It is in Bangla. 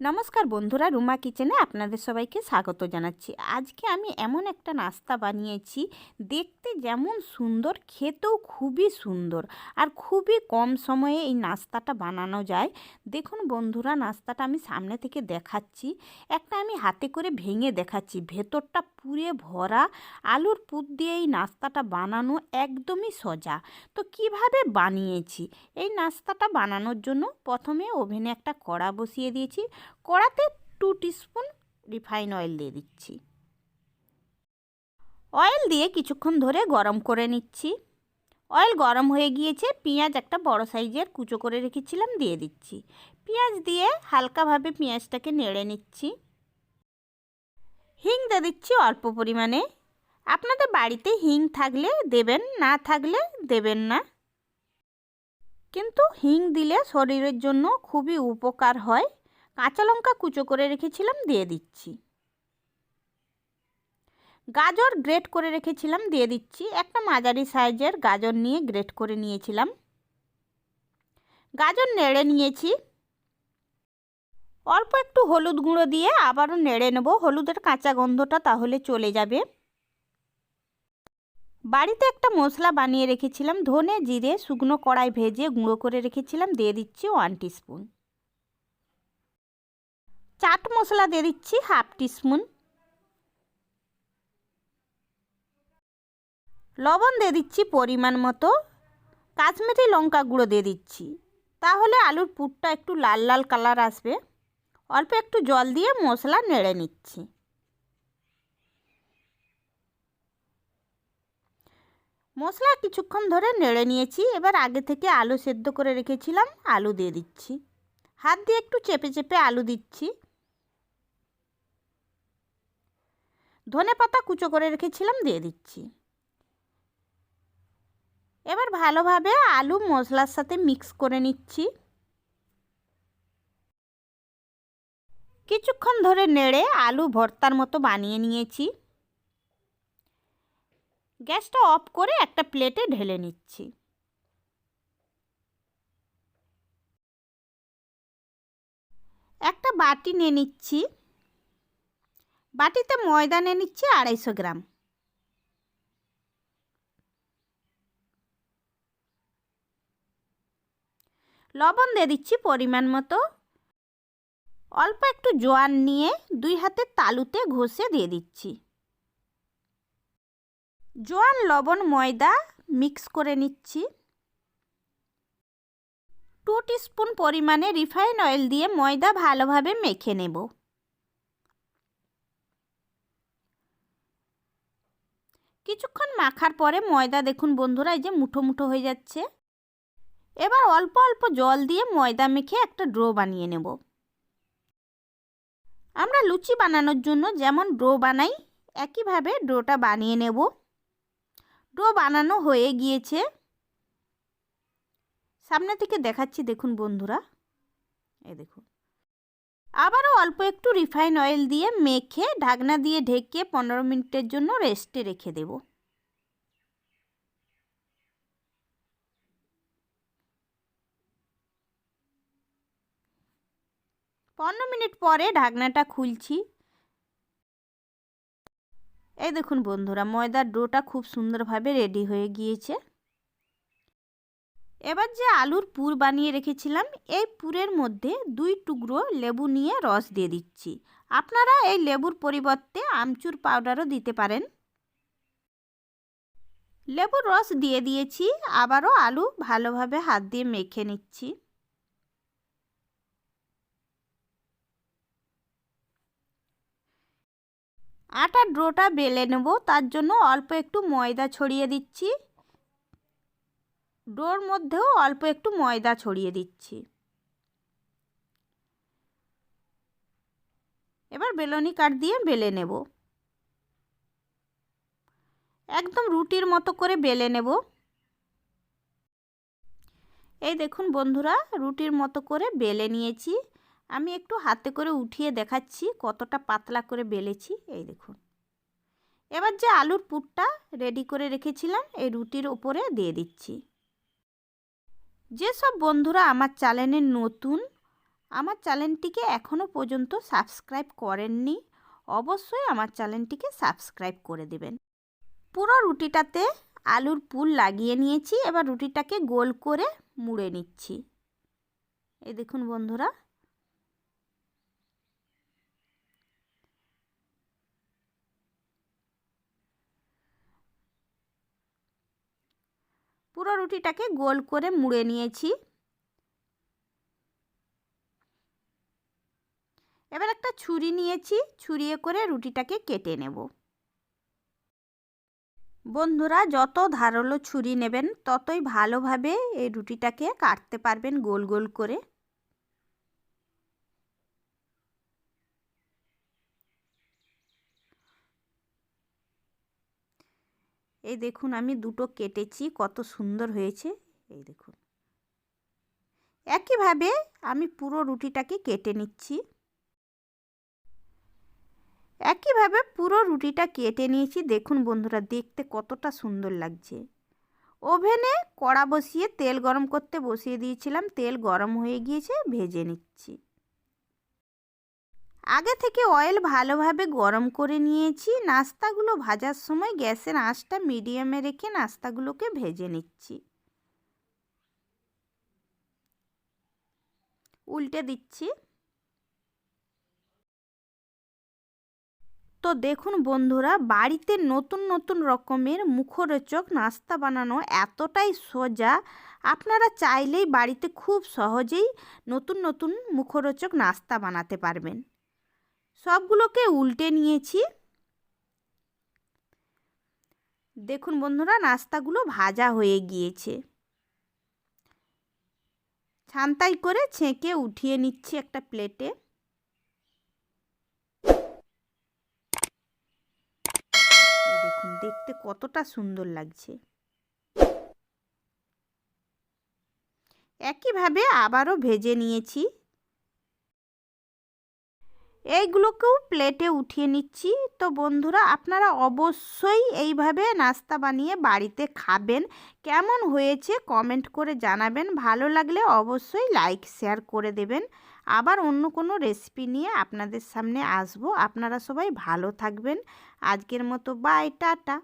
নমস্কার বন্ধুরা, রুমা কিচেনে আপনাদের সবাইকে স্বাগত জানাচ্ছি। আজকে আমি এমন একটা নাস্তা বানিয়েছি, দেখতে যেমন সুন্দর, খেতেও খুবই সুন্দর আর খুবই কম সময়ে এই নাস্তাটা বানানো যায়। দেখুন বন্ধুরা, নাস্তাটা আমি সামনে থেকে দেখাচ্ছি। একটা আমি হাতে করে ভেঙে দেখাচ্ছি, ভেতরটা পুরে ভরা, আলুর পুর দিয়ে এই নাস্তাটা বানানো একদমই সোজা। তো কীভাবে বানিয়েছি? এই নাস্তাটা বানানোর জন্য প্রথমে ওভেনে একটা কড়া বসিয়ে দিয়েছি কড়াতে টু টিস্পুন রিফাইন অয়েল দিয়ে দিচ্ছি। অয়েল দিয়ে কিছুক্ষণ ধরে গরম করে নিচ্ছি। অয়েল গরম হয়ে গিয়েছে, পেঁয়াজ একটা বড় সাইজের কুচো করে রেখেছিলাম, দিয়ে দিচ্ছি। পেঁয়াজ দিয়ে হালকাভাবে পেঁয়াজটাকে নেড়ে নিচ্ছি। হিং দিয়ে দিচ্ছি অল্প পরিমাণে। আপনাদের বাড়িতে হিং থাকলে দেবেন, না থাকলে দেবেন না। কিন্তু হিং দিলে শরীরের জন্য খুবই উপকার হয়। কাঁচা লঙ্কা কুচো করে রেখেছিলাম, দিয়ে দিচ্ছি। গাজর গ্রেট করে রেখেছিলাম, দিয়ে দিচ্ছি। একটা মাঝারি সাইজের গাজর নিয়ে গ্রেট করে নিয়েছিলাম। গাজর নেড়ে নিয়েছি। অল্প একটু হলুদ গুঁড়ো দিয়ে আবারও নেড়ে নেব। হলুদের কাঁচা গন্ধটা তাহলে চলে যাবে। বাড়িতে একটা মশলা বানিয়ে রেখেছিলাম। ধনে, জিরে, শুকনো কড়াই ভেজে গুঁড়ো করে রেখেছিলাম। দিয়ে দিচ্ছি ওয়ান টিস্পুন। চাট মশলা দিয়ে দিচ্ছি হাফ টিস্পুন। লবণ দিয়ে দিচ্ছি পরিমাণ মতো। কাশ্মীরি লঙ্কা গুঁড়ো দিয়ে দিচ্ছি। তাহলে আলুর পুরটা একটু লাল লাল কালার আসবে। অল্প একটু জল দিয়ে মশলা নেড়ে নিচ্ছি। মশলা কিছুক্ষণ ধরে নেড়ে নিয়েছি। এবার আগে থেকে আলু সেদ্ধ করে রেখেছিলাম, আলু দিয়ে দিচ্ছি। হাত দিয়ে একটু চেপে চেপে আলু দিচ্ছি। ধনে পাতা কুচো করে রেখেছিলাম, দিয়ে দিচ্ছি। এবার ভালোভাবে আলু মশলার সাথে মিক্স করে নিচ্ছি। কিছুক্ষণ ধরে নেড়ে আলু ভর্তার মতো বানিয়ে নিয়েছি। গ্যাসটা অফ করে একটা প্লেটে ঢেলে নিচ্ছি। একটা বাটি নিয়ে নিচ্ছি। বাটিতে ময়দা নিয়ে নিচ্ছি আড়াইশো গ্রাম। লবণ দিয়ে দিচ্ছি পরিমাণ মতো। অল্প একটু জোয়ান নিয়ে দুই হাতে তালুতে ঘষে দিয়ে দিচ্ছি। জোয়ান, লবণ, ময়দা মিক্স করে নিচ্ছি। টু স্পুন পরিমাণে রিফাইন অয়েল দিয়ে ময়দা ভালোভাবে মেখে নেব। কিছুক্ষণ মাখার পরে ময়দা দেখুন বন্ধুরা, এই যে মুঠো মুঠো হয়ে যাচ্ছে। এবার অল্প অল্প জল দিয়ে ময়দা মেখে একটা ড্রো বানিয়ে নেব। আমরা লুচি বানানোর জন্য যেমন ড্রো বানাই, একইভাবে ড্রোটা বানিয়ে নেব। ড্রো বানানো হয়ে গিয়েছে। সামনে থেকে দেখাচ্ছি, দেখুন বন্ধুরা। এই দেখুন। আবারও অল্প একটু রিফাইন অয়েল দিয়ে মেখে ঢাকনা দিয়ে ঢেকে পনেরো মিনিটের জন্য রেস্টে রেখে দেব। পনেরো মিনিট পরে ঢাকনাটা খুলছি। এই দেখুন বন্ধুরা, ময়দার ডোটা খুব সুন্দরভাবে রেডি হয়ে গিয়েছে। এবার যে আলুর পুর বানিয়ে রেখেছিলাম, এই পুরের মধ্যে দুই টুকরো লেবু নিয়ে রস দিয়ে দিচ্ছি। আপনারা এই লেবুর পরিবর্তে আমচুর পাউডারও দিতে পারেন। লেবুর রস দিয়ে দিয়েছি, আবারও আলু ভালোভাবে হাত দিয়ে মেখে নিচ্ছি। আটার ড্রোটা বেলে নেব, তার জন্য অল্প একটু ময়দা ছড়িয়ে দিচ্ছি। ডোর মধ্যেও অল্প একটু ময়দা ছড়িয়ে দিচ্ছি। এবার বেলনি কাঠ দিয়ে বেলে নেব। একদম রুটির মতো করে বেলে নেব। এই দেখুন বন্ধুরা, রুটির মতো করে বেলে নিয়েছি। আমি একটু হাতে করে উঠিয়ে দেখাচ্ছি কতটা পাতলা করে বেলেছি। এই দেখুন। এবার যে আলুর পুরটা রেডি করে রেখেছিলাম, এই রুটির ওপরে দিয়ে দিচ্ছি। যেসব বন্ধুরা আমার চ্যানেলে নতুন, আমার চ্যানেলটিকে এখনও পর্যন্ত সাবস্ক্রাইব করেননি, অবশ্যই আমার চ্যানেলটিকে সাবস্ক্রাইব করে দেবেন। পুরো রুটিটাতে আলুর পুল লাগিয়ে নিয়েছি, এবার রুটিটাকে গোল করে মুড়ে নিচ্ছি। এই দেখুন বন্ধুরা পুরো রুটিটাকে গোল করে মুড়ে নিয়েছি। এবার একটা ছুরি নিয়েছি, ছুরিয়ে করে রুটিটাকে কেটে নেব। বন্ধুরা, যত ধারালো ছুরি নেবেন, ততই ভালোভাবে এই রুটিটাকে কাটতে পারবেন গোল গোল করে। এই দেখুন, আমি দুটো কেটেছি, কত সুন্দর হয়েছে। এই দেখুন। একইভাবে আমি পুরো রুটিটাকে কেটে নিচ্ছি। একইভাবে পুরো রুটিটা কেটে নিয়েছি। দেখুন বন্ধুরা, দেখতে কতটা সুন্দর লাগছে। ওভেনে কড়া বসিয়ে তেল গরম করতে বসিয়ে দিয়েছিলাম। তেল গরম হয়ে গিয়েছে, ভেজে নিচ্ছি। আগে থেকে অয়েল ভালোভাবে গরম করে নিয়েছি। নাস্তাগুলো ভাজার সময় গ্যাসের আঁচটা মিডিয়ামে রেখে নাস্তাগুলোকে ভেজে নিচ্ছি। উল্টে দিচ্ছি। তো দেখুন বন্ধুরা, বাড়িতে নতুন নতুন রকমের মুখরোচক নাস্তা বানানো এতটাই সোজা। আপনারা চাইলেই বাড়িতে খুব সহজেই নতুন নতুন মুখরোচক নাস্তা বানাতে পারবেন। সবগুলোকে উল্টে নিয়েছি। দেখুন বন্ধুরা, নাস্তাগুলো ভাজা হয়ে গিয়েছে। ছান্তাই করে ছেঁকে উঠিয়ে নিচ্ছি একটা প্লেটে। দেখুন, দেখতে কতটা সুন্দর লাগছে। একইভাবে আবারও ভেজে নিয়েছি। এইগুলোকেও প্লেটে উঠিয়ে নিচ্ছি। তো বন্ধুরা, আপনারা অবশ্যই এইভাবে নাস্তা বানিয়ে বাড়িতে খাবেন। কেমন হয়েছে কমেন্ট করে জানাবেন। ভালো লাগলে অবশ্যই লাইক শেয়ার করে দেবেন। আবার অন্য কোনো রেসিপি নিয়ে আপনাদের সামনে আসব। আপনারা সবাই ভালো থাকবেন। আজকের মতো বাই টাটা।